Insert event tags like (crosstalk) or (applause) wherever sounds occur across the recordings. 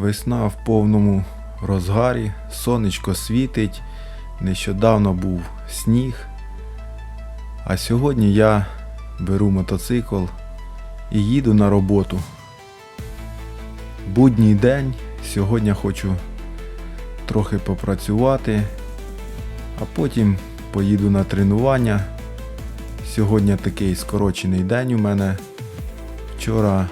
Весна в повному розгарі, сонечко світить, нещодавно був сніг. А сьогодні я беру мотоцикл і їду на роботу. Будній день, сьогодні хочу трохи попрацювати, а потім поїду на тренування. Сьогодні такий скорочений день у мене. Вчора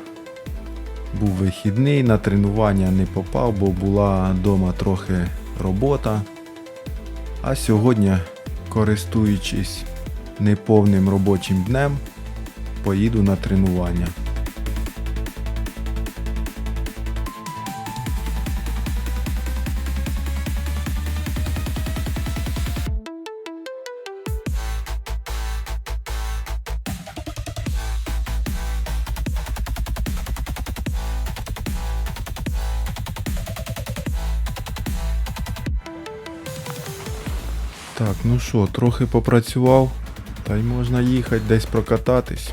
був вихідний, на тренування не попав, бо була вдома трохи робота. А сьогодні, користуючись неповним робочим днем, поїду на тренування. Так, ну що, трохи попрацював, та й можна їхати десь прокататись.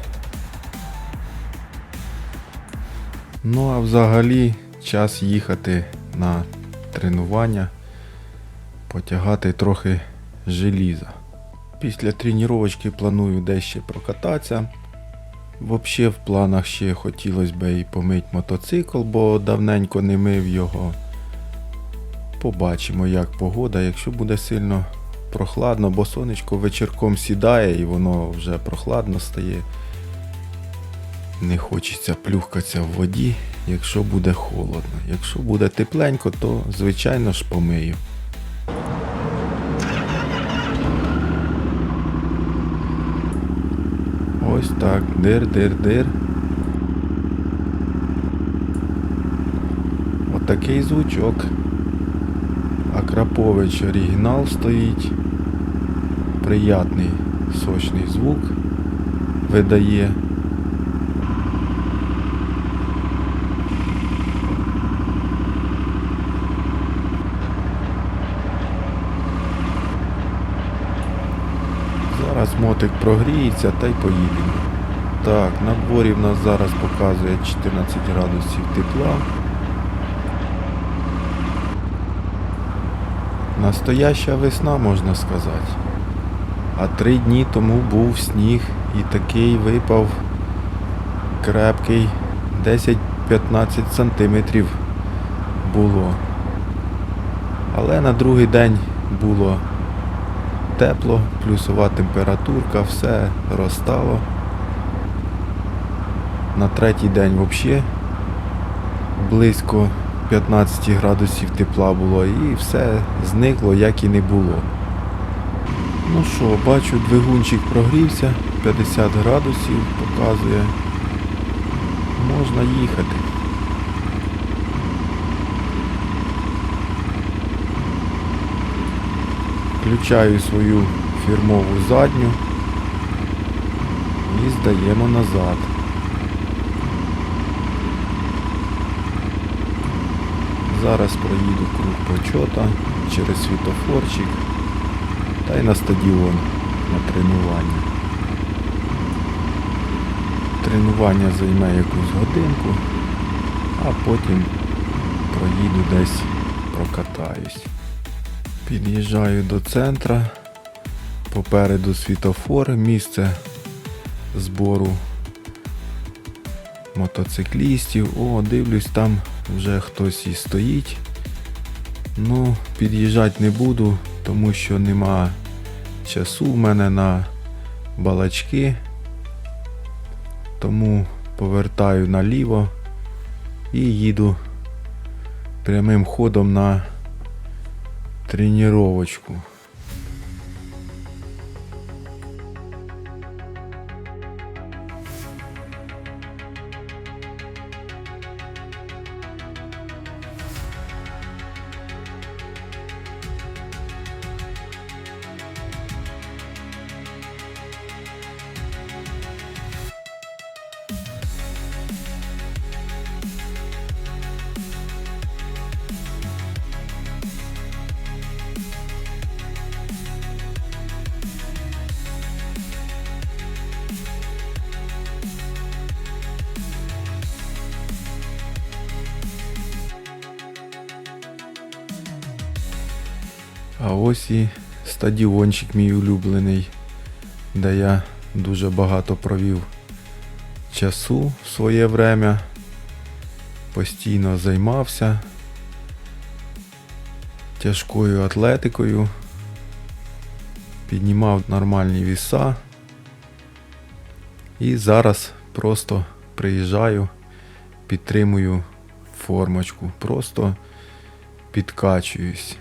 Ну а взагалі час їхати на тренування, потягати трохи желіза. Після тренувачки планую десь ще прокататися. Взагалі в планах ще хотілося б і помити мотоцикл, бо давненько не мив його. Побачимо, як погода, якщо буде сильно прохладно, бо сонечко вечірком сідає і воно вже прохладно стає. Не хочеться плюхкатися в воді, якщо буде холодно. Якщо буде тепленько, то звичайно ж помию. Ось так, дир-дир-дир. Отакий звучок. Акрапович оригінал стоїть. Приятний сочний звук видає. Зараз мотик прогріється та й поїдемо. Так, на дворі в нас зараз показує 14 градусів тепла. Настояща весна, можна сказати. А три дні тому був сніг і такий випав крепкий 10-15 сантиметрів було. Але на другий день було тепло, плюсова температурка, все розстало. На третій день взагалі близько 15 градусів тепла було і все зникло, як і не було. Ну що, бачу, двигунчик прогрівся, 50 градусів показує. Можна їхати. Включаю свою фірмову задню і здаємо назад. Зараз проїду круг почота через світофорчик та й на стадіон на тренування. Тренування займе якусь годинку, а потім проїду десь прокатаюсь. Під'їжджаю до центра, попереду світофор, місце збору мотоциклістів. О, дивлюсь, там вже хтось і стоїть. Ну, під'їжджати не буду, тому що нема часу в мене на балачки. Тому повертаю наліво і їду прямим ходом на тренировочку. А ось і стадіончик мій улюблений, де я дуже багато провів часу в своє время. Постійно займався тяжкою атлетикою, піднімав нормальні віса. І зараз просто приїжджаю, підтримую формочку, просто підкачуюсь.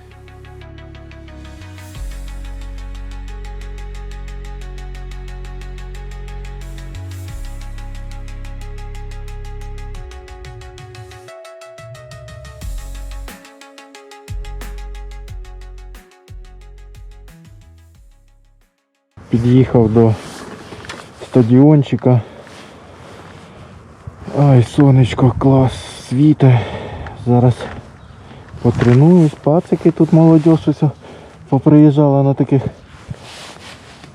Під'їхав до стадіончика. Ай, сонечко, клас, світе. Зараз потренуюсь, пацики тут молодь ось поприїжджала на таких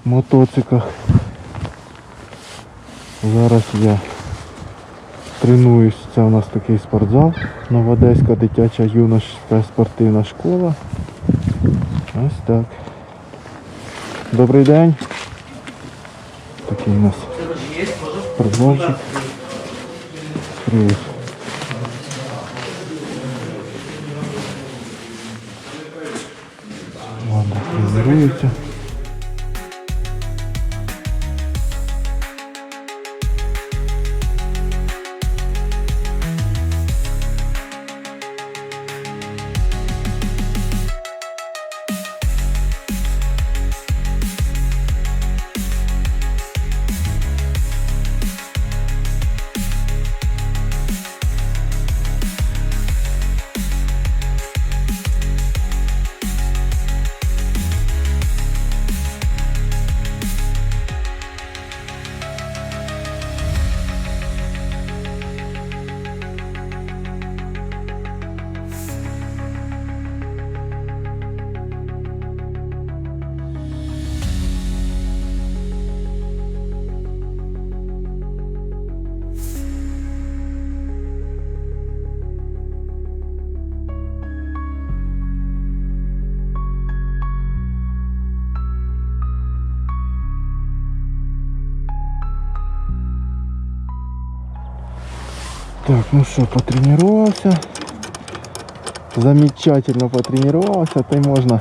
мотоциклах. Зараз я тренуюсь, це у нас такий спортзал, Новодеська дитяча юношська спортивна школа. Ось так. Добрий день. Такий у нас спортзальчик. Привіт. Ладно, тренирується. Так, ну що, потренувався. Замечательно потренувався, та й можна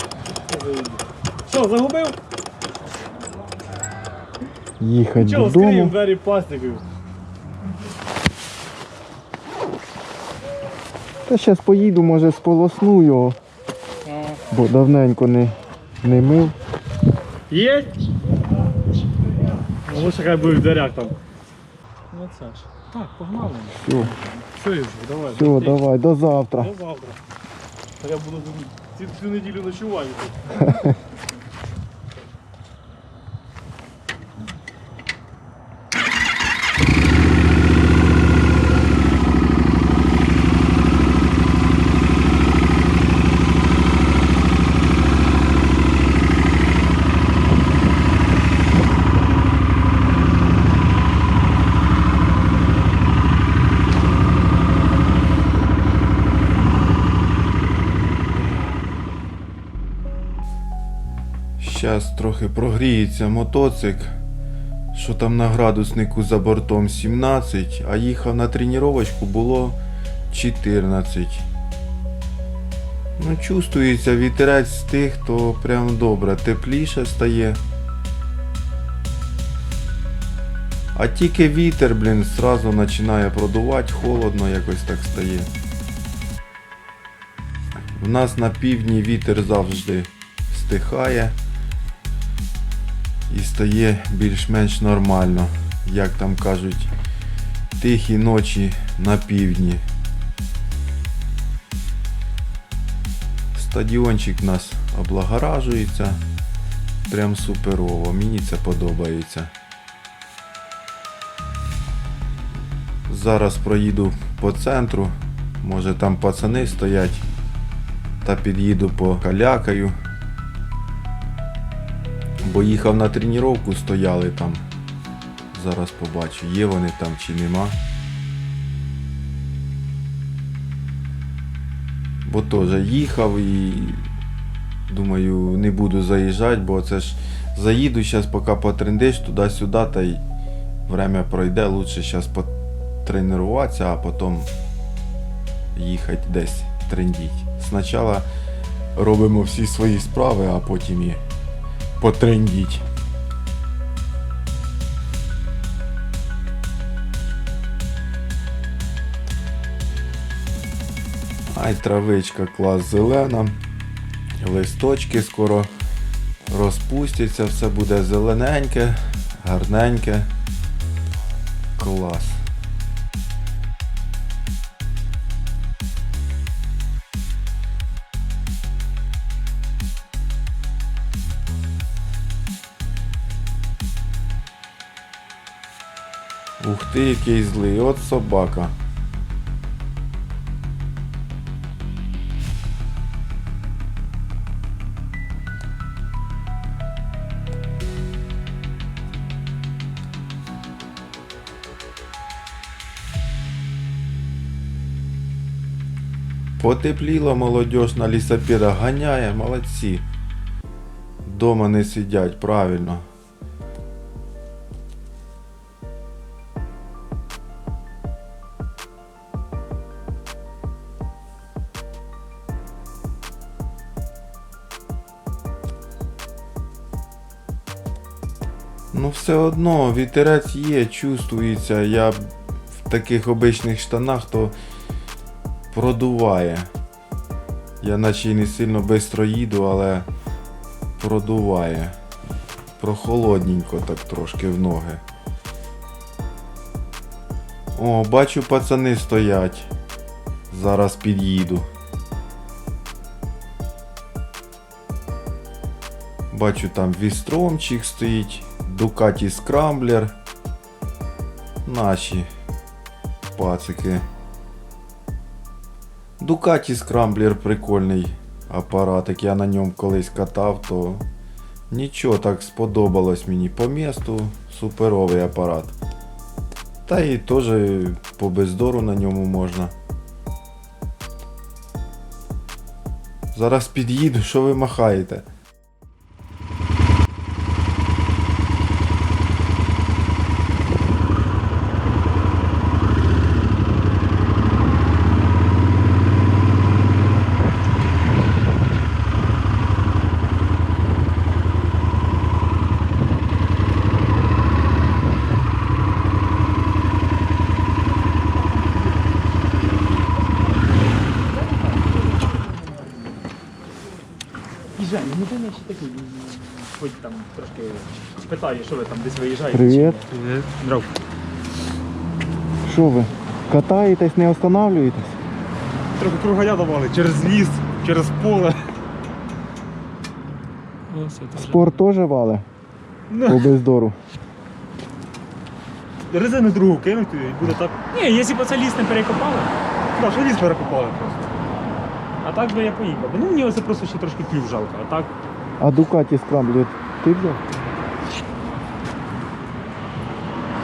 Що, загубив? їхати Чого, додому. двері пластикові? Та зараз поїду, може сполосну його, бо давненько не, не мив. Є? Ну, лише хай буде в дверях там. Ну це ж. Так, погнали. Все, Все, Ігор, давай. все, до давай, до завтра. До завтра. Та я буду ці- цю неділю ночувати тут. (laughs) Зараз трохи прогріється мотоцик, що там на градуснику за бортом 17, а їхав на тренувачку було 14. Ну, чувствується вітерець з тих, то прям добре, тепліше стає. А тільки вітер, блін, зразу починає продувати, холодно якось так стає. У нас на півдні вітер завжди стихає і стає більш-менш нормально, як там кажуть, тихі ночі на півдні. Стадіончик у нас облагоражується. Прям суперово, мені це подобається. Зараз проїду по центру, може там пацани стоять, та під'їду по калякаю. Бо їхав на тренування, стояли там. Зараз побачу, є вони там чи нема. Бо теж їхав і Думаю, не буду заїжджати, бо це ж заїду зараз, поки потрендиш туди-сюди, та й время пройде, лучше зараз потренуватися, а потім їхати десь трендіть. Спочатку робимо всі свої справи, а потім і потрендіть. Ай, травичка клас зелена. Листочки скоро розпустяться, все буде зелененьке, гарненьке. Клас. Ух ти, який злий, от собака. Потепліло молодіж на лісопедах ганяє, молодці. Дома не сидять, правильно. Ну все одно, вітерець є, чувствується. Я в таких обичних штанах то продуває. Я наче й не сильно швидко їду, але продуває. Прохолодненько так трошки в ноги. О, бачу, пацани стоять. Зараз під'їду. Бачу там вістромчик стоїть, Дукаті Скрамблер. Наші пацики. Дукаті Скрамблер прикольний апаратик. Я на ньому колись катав, то нічого так сподобалось мені по місту. Суперовий апарат. Та і теж по бездору на ньому можна. Зараз під'їду, що ви махаєте? Їжджай, ну ти наче такий. Хоч там трошки питаю, що ви виїжджаєте. Привіт. Здоров. Що ви? Катаєтесь, не останавливаєтесь? Трохи кругая давали через ліс, через поле. Спорт теж вале по бездору. Резину другу кинути і буде так. Ні, якщо б це ліс не перекопали, так, що ліс перекопали просто. А так би я поїхав. Ну мені оце просто ще трошки клюв жалко, а так. А Дукаті Скрамблер ти взяв?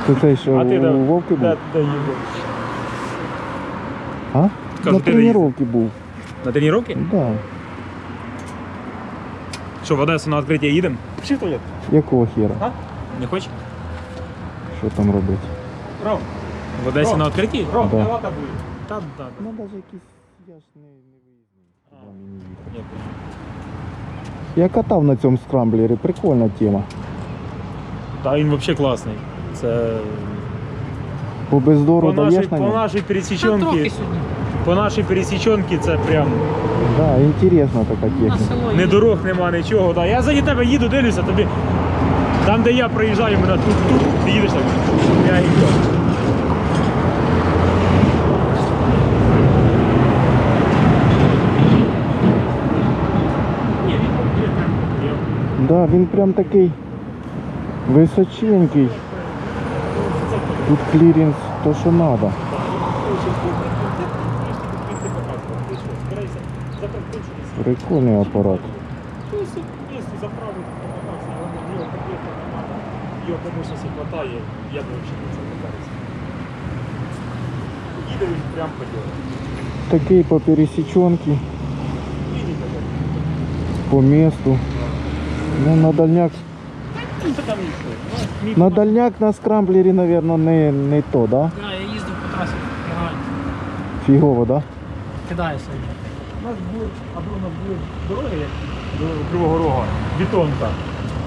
Це цей, що А ти де? у Вовки був? Де, де їздив? А? Кажу, На ти де їздив? тренування був. На тренування? Да. Що, в Одесу на відкриття їдемо? Чи то є? Якого хера? А? Не хочеш? Що там робити? Ром. В Одесі Ром. на відкритті? Ром, Да. давай буде. Та, да, Ну навіть якісь я ж не, не виїзний. Дякую. Я катав на цьому скрамблері, прикольна тема. Та він взагалі класний. Це По бездору по нашій, даєш на по ньому? нашій пересічонці. По нашій пересічонці це прям Да, інтересна така На техніка. село не їде. дорог нема, нічого. Да. Я заді тебе їду, дивлюся, тобі. Там, де я проїжджаю, мене тут-тут, ти їдеш так. Прям Да, він прям такий височенький. Тут клірінс то, що треба. Прикольний апарат. Його комусь не хватає, я б взагалі не це покарився. Їде він прямо по ділу. Такий по пересічонки. Їде, по місту. Ну, на дальняк. На дальняк на скрамблері, мабуть, не, не то, да? Да, я їздив по трасі, реально. Фігово, да? Сьогодні. У нас були, аби у нас були дороги до Кривого Рога, бетонка.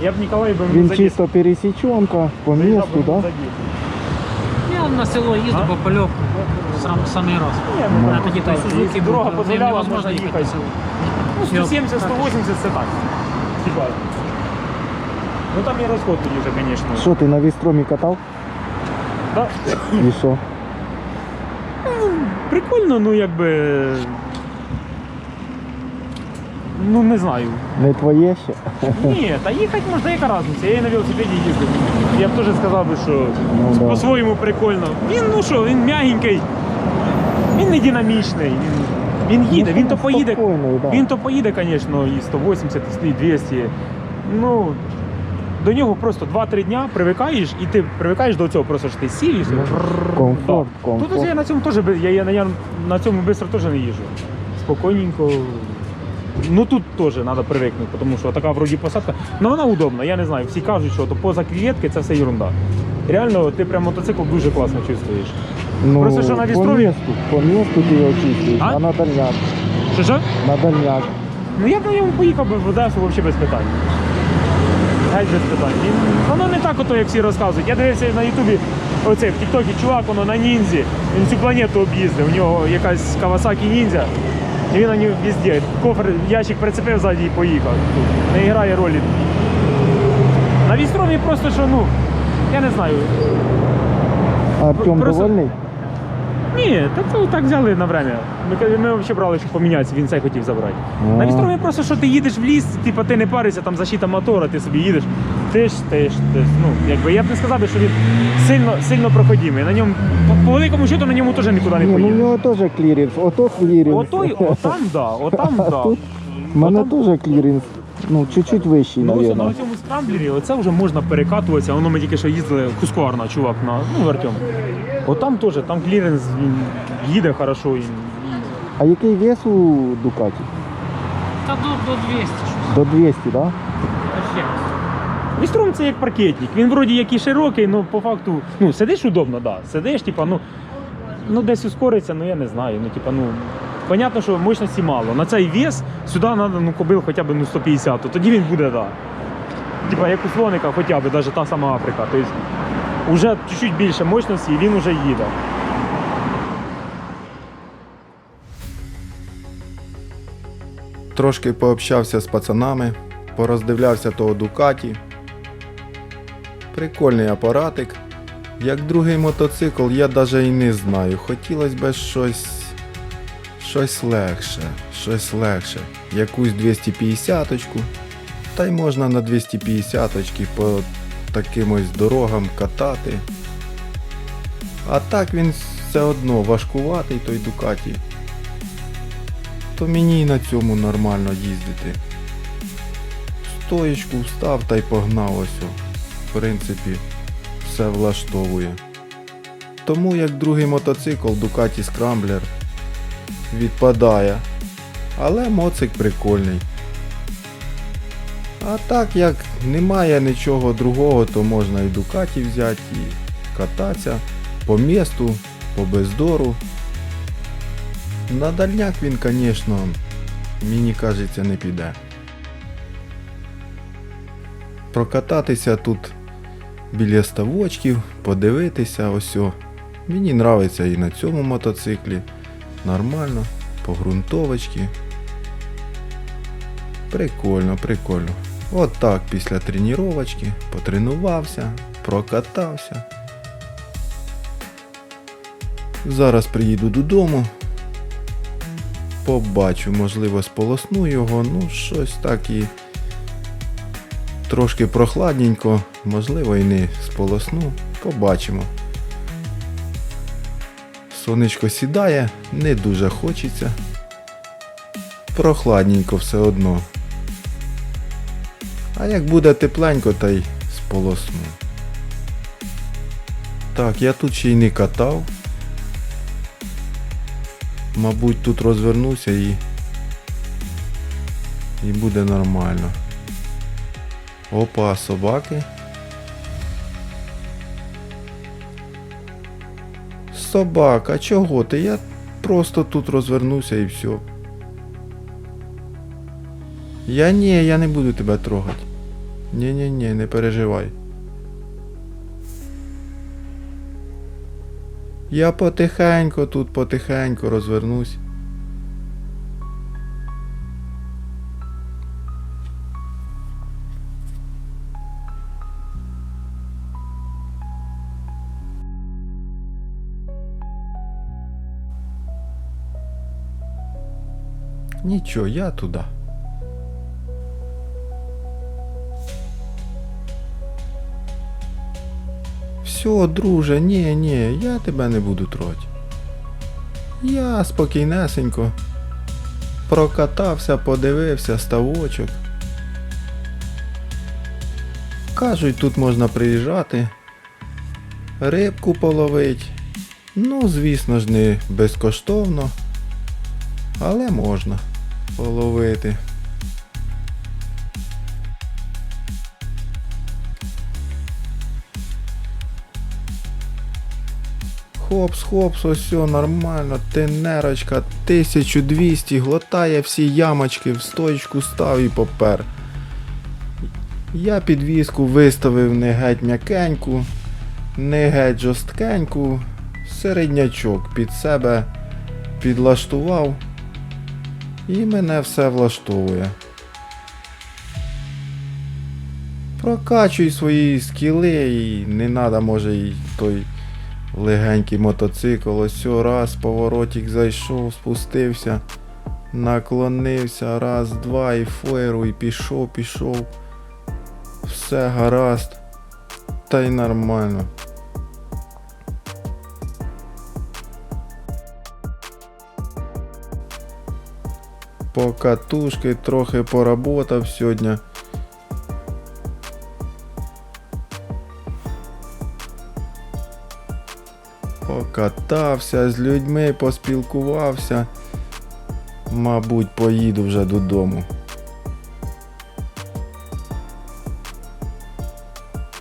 Я б Ніколай би Він задів- чисто пересічонка по місту, да? Я на село їздив А? по польовку. Сам, самий раз. Ні, ну, мене тоді той Сузуки дорога дозволяла, можна їхати. Ну, 170-180 це так. Хіба. Ну там розход тоді вже, звісно. Що ти на вістромі катав? Да? І що? Прикольно, ну якби. Ну не знаю. Не твоє ще? Ні, та їхати можна, яка різниця. Я і на велосипеді їздив. Я б теж сказав би, що Ну, да. по-своєму прикольно. Він, ну що, він м'ягенький, він не динамічний. Він, він їде, він то поїде. Спокійний, да. Він то поїде, звісно, і 180, і 200. Ну, до нього просто 2-3 дня привикаєш, і ти привикаєш до цього, просто що ти сів і все. Комфорт, Да. Тут я на цьому теж я, я, я на цьому швидко теж не їжджу. Спокійненько. Ну тут теж треба привикнути, тому що така вроді посадка. Ну вона удобна, я не знаю. Всі кажуть, що то поза клітки це все ерунда. Реально, ти прям мотоцикл дуже класно чувствуєш. Ну, Просто що на по Вістрові- по місту ти його чистиш, А? а на дальняк, Що що? на дальняк. Ну я б на ньому поїхав би в Одесу взагалі без питань. Геть без питань. Він, воно не так, ото, як всі розказують. Я дивився на Ютубі, оцей в Тіктокі чувак, воно на ніндзі. Він всю планету об'їздив. У нього якась Кавасакі ніндзя. І він на нього везде. Кофр, ящик прицепив ззаді і поїхав. Не грає ролі. На вістрові просто що, ну, я не знаю. Артем Просто- довольний? Ні, так це так взяли на время. Ми, ми взагалі брали, щоб помінятися, він цей хотів забрати. А. На вістрові просто, що ти їдеш в ліс, типу ти не паришся, там защита мотора, ти собі їдеш, ти ж, ти ж, ти ж. Ну, якби я б не сказав, що він сильно, сильно проходимий. На ньому, по, по великому счету, на ньому теж нікуди не Ні, ну поїдеш. нього теж клірінс, ото клірінс. Отой, отам, да, отам, (laughs) да. У мене Отам- теж клірінс, ну, чуть-чуть вищий, Ну, ось на мабуть. цьому скрамблері, оце вже можна перекатуватися. Воно ми тільки що їздили, Хускварна, чувак, на, ну, Артем. Отам теж, там кліренс він їде хорошо. І. А який вес у Дукаті? Та до, до 200 щось. До 200, так? Да? Вістром це як паркетник. Він вроді як і широкий, але по факту, ну, сидиш удобно, да. Сидиш, типа, ну, ну десь ускориться, ну я не знаю. Ну, типа, ну, понятно, що мощності мало. На цей вес сюди треба ну, кобил хоча б ну, 150, то тоді він буде, да. Типа, як у слоника, хоча б, навіть та сама Африка. Тобто, вже чуть-чуть більше мощності і він вже їде. Трошки пообщався з пацанами, пороздивлявся того Дукаті. Прикольний апаратик. Як другий мотоцикл, я навіть і не знаю. Хотілося б щось. Щось легше, щось легше. Якусь 250-очку. Та й можна на 250-очки по таким ось дорогам катати. А так він все одно важкуватий той Дукаті то мені і на цьому нормально їздити. Стоїчку встав та й погнав ось. В принципі, все влаштовує. Тому як другий мотоцикл Ducati Scrambler відпадає. Але моцик прикольний. А так як немає нічого другого, то можна і Ducati взяти і кататися по місту, по бездору. На дальняк він, звісно, мені кажеться, не піде. Прокататися тут біля ставочків, подивитися ось. Мені нравиться і на цьому мотоциклі. Нормально, по ґрунтовочці. Прикольно, прикольно. От так після тренувачки потренувався, прокатався. Зараз приїду додому, побачу, можливо, сполосну його, ну щось так і трошки прохладненько, можливо, і не сполосну. Побачимо. Сонечко сідає, не дуже хочеться. Прохладненько все одно. А як буде тепленько, та й сполосну. Так, я тут ще й не катав. Мабуть, тут розвернуся і І буде нормально. Опа, собаки. Собака, чого ти? Я просто тут розвернуся і все. Я ні, я не буду тебе трогати. Ні-ні-ні, не переживай. Я потихеньку тут потихеньку розвернусь. Нічого, я туди. Все, друже, ні, ні, я тебе не буду трогати. Я спокійнесенько прокатався, подивився ставочок. Кажуть, тут можна приїжджати, рибку половить. Ну, звісно ж, не безкоштовно, але можна половити. Хопс, хопс, ось все нормально, тенерочка, 1200, глотає всі ямочки, в стоечку став і попер. Я підвіску виставив не геть м'якеньку, не геть жорсткеньку, середнячок під себе підлаштував. І мене все влаштовує. Прокачуй свої скіли і не треба, може, і той легенький мотоцикл. Ось раз, поворотик зайшов, спустився, наклонився, раз, два, і фойеру, і пішов, пішов. Все гаразд. Та й нормально. По катушки трохи поработав сьогодні. Покатався з людьми, поспілкувався. Мабуть, поїду вже додому.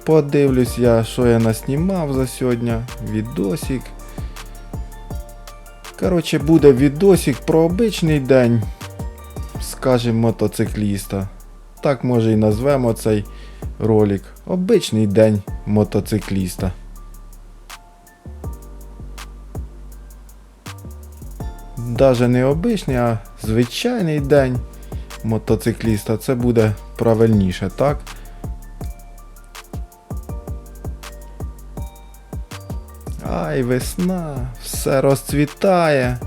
Подивлюсь я, що я наснімав за сьогодні. Відосик. Коротше, буде відосик про обичний день, скажімо, мотоцикліста. Так може і назвемо цей ролик. Обичний день мотоцикліста. Даже не обичний, а звичайний день мотоцикліста. Це буде правильніше, так? Ай, весна, все розцвітає.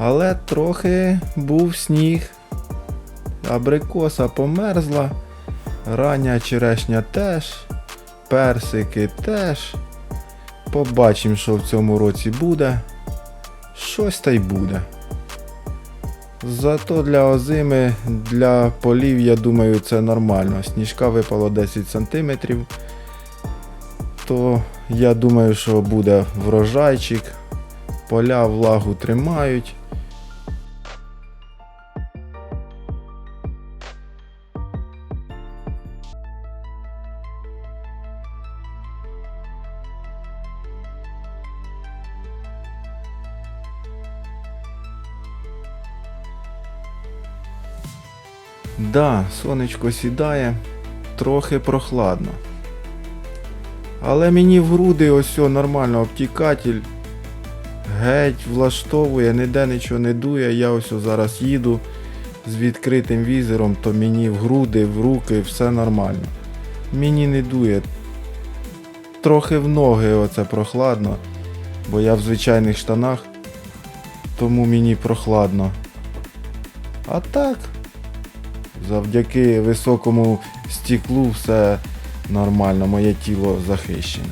Але трохи був сніг. Абрикоса померзла, рання черешня теж, персики теж. Побачимо, що в цьому році буде. Щось та й буде. Зато для озими, для полів, я думаю, це нормально. Сніжка випало 10 см. То я думаю, що буде врожайчик. Поля влагу тримають. Да, сонечко сідає, трохи прохладно. Але мені в груди ось нормально обтікатель. Геть влаштовує, ніде нічого не дує. Я ось зараз їду з відкритим візером, то мені в груди, в руки все нормально. Мені не дує. Трохи в ноги оце прохладно, бо я в звичайних штанах, тому мені прохладно. А так, Завдяки високому стіклу все нормально, моє тіло захищене.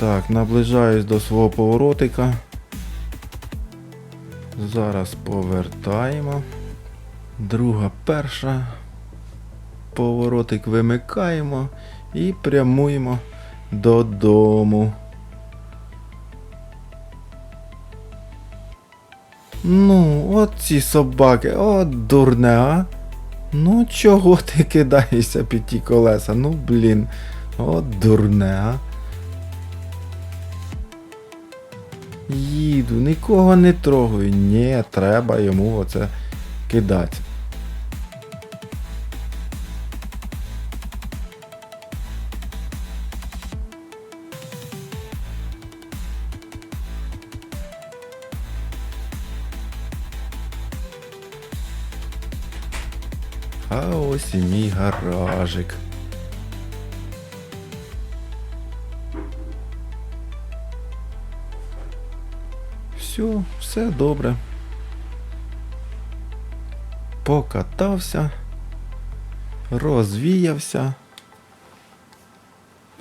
Так, наближаюсь до свого поворотика. Зараз повертаємо. Друга, перша. Поворотик вимикаємо і прямуємо додому. Ну, от ці собаки, от дурне, а? Ну чого ти кидаєшся під ті колеса? Ну блін, от дурне, а? Їду, нікого не трогаю. Ні, треба йому оце кидати. А ось і мій гаражик. Все, все добре. Покатався, розвіявся.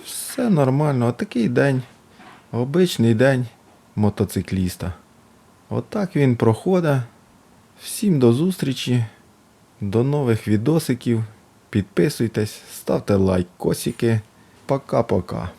Все нормально. Отакий день. Обичний день мотоцикліста. Отак він проходить. Всім до зустрічі. До нових відосиків. Підписуйтесь, ставте лайк, косики. Пока-пока.